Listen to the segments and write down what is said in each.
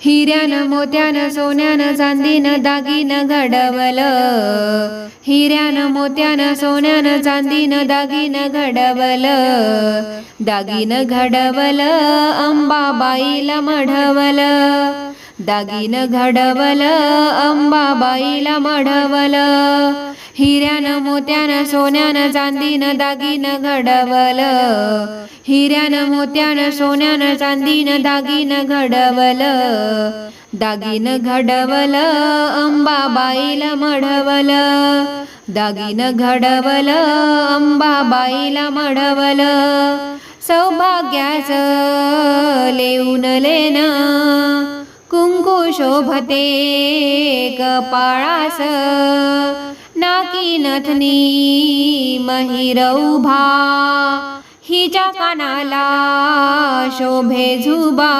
हिऱ्यानं मोत्यानं सोन्यानं चांदीनं दागिनं घडवलं. हिऱ्यानं मोत्यानं सोन्यानं चांदीनं दागिनं घडवलं. दागिनं घडवलं अंबाबाईला मढवलं. दागिनं घडवलं अंबाबाईला मढवलं. हिऱ्यानं मोत्यानं सोन्यानं चांदीनं दागिनं घडवलं. हिऱ्यानं मोत्यानं सोन्यानं चांदीनं दागिनं घडवलं. दागिन घडवलं अंबाबाईला मढवलं दागिन घडवलं अंबाबाईला मढवलं सौभाग्याचं लेऊन लेना कुंकू शोभते कपाळास नाकी नथनी महिरौभा हिच्या कानाला शोभे झुबा.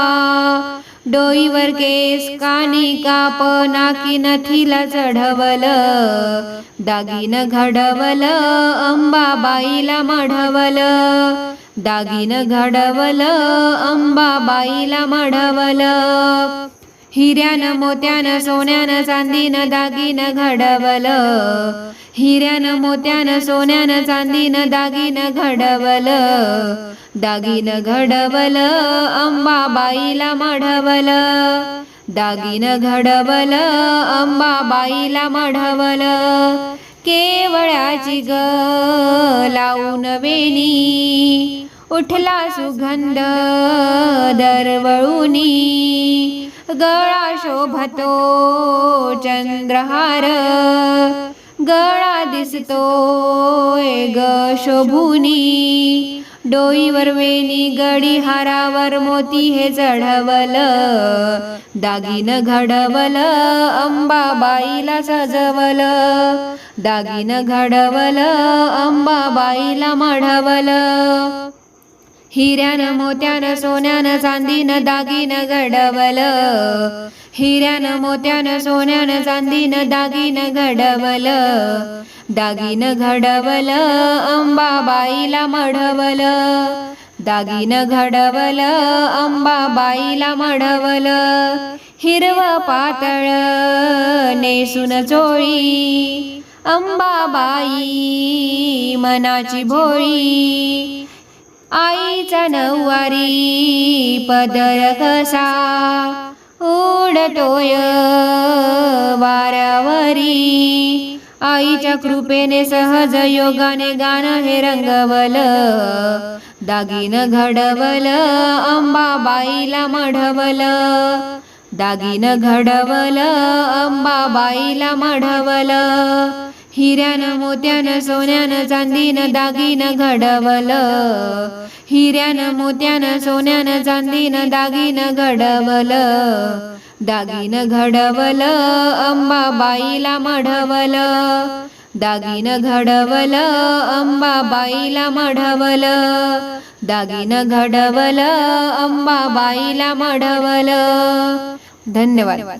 डोईवर केस कानी काप नाकी नथीला चढवलं. दागिनं घडवलं अंबाबाईला मढवल. दागिनं घडवलं अंबाबाईला मढवल. हिऱ्यान मोत्यानं सोन्यानं चांदीनं दागिनं घडवलं. हिऱ्यान मोत्यानं सोन्यानं चांदीनं दागिनं घडवलं. दागिनं घडवलं अंबाबाईला मढवलं. दागिनं घडवलं अंबाबाईला मढवलं. केवळाची ग लावून वेणी. उठला सुगंध दरवळूनी गळा शोभतो चंद्रहार गळा दिसतो ग शोभुनी. डोईवर वेणी गडी हारावर मोती हे चढवलं दागिन घडवलं अंबाबाईला सजवलं दागिन घडवलं अंबाबाईला मढवलं. हिऱ्यान मोत्यानं सोन्यानं चांदीनं दागिन घडवलं हिऱ्यान मोत्यानं सोन्यानं चांदीनं दागिन घडवलं दागिन घडवलं अंबाबाईला मढवलं दागिन घडवलं अंबाबाईला मढवल हिरवं पातळ नेसून चोळी. अंबाबाई मनाची भोळी. आईचा नऊवारी पदर कसा उडतोय वारावरी. आईच्या कृपेने सहज योगाने गाणं हे रंगवलं दागिन घडवलं अंबाबाईला मढवलं. दागिन घडवलं अंबाबाईला मढवलं. हिऱ्यानं मोत्यानं सोन्यानं चांदीनं दागिनं घडवलं. हिऱ्यानं मोत्यानं सोन्यानं चांदीनं दागिनं घडवलं. दागिनं घडवलं अंबाबाईला मढवलं. दागिनं घडवलं अंबाबाईला मढवलं. दागिनं घडवलं अंबाबाईला मढवलं. धन्यवाद.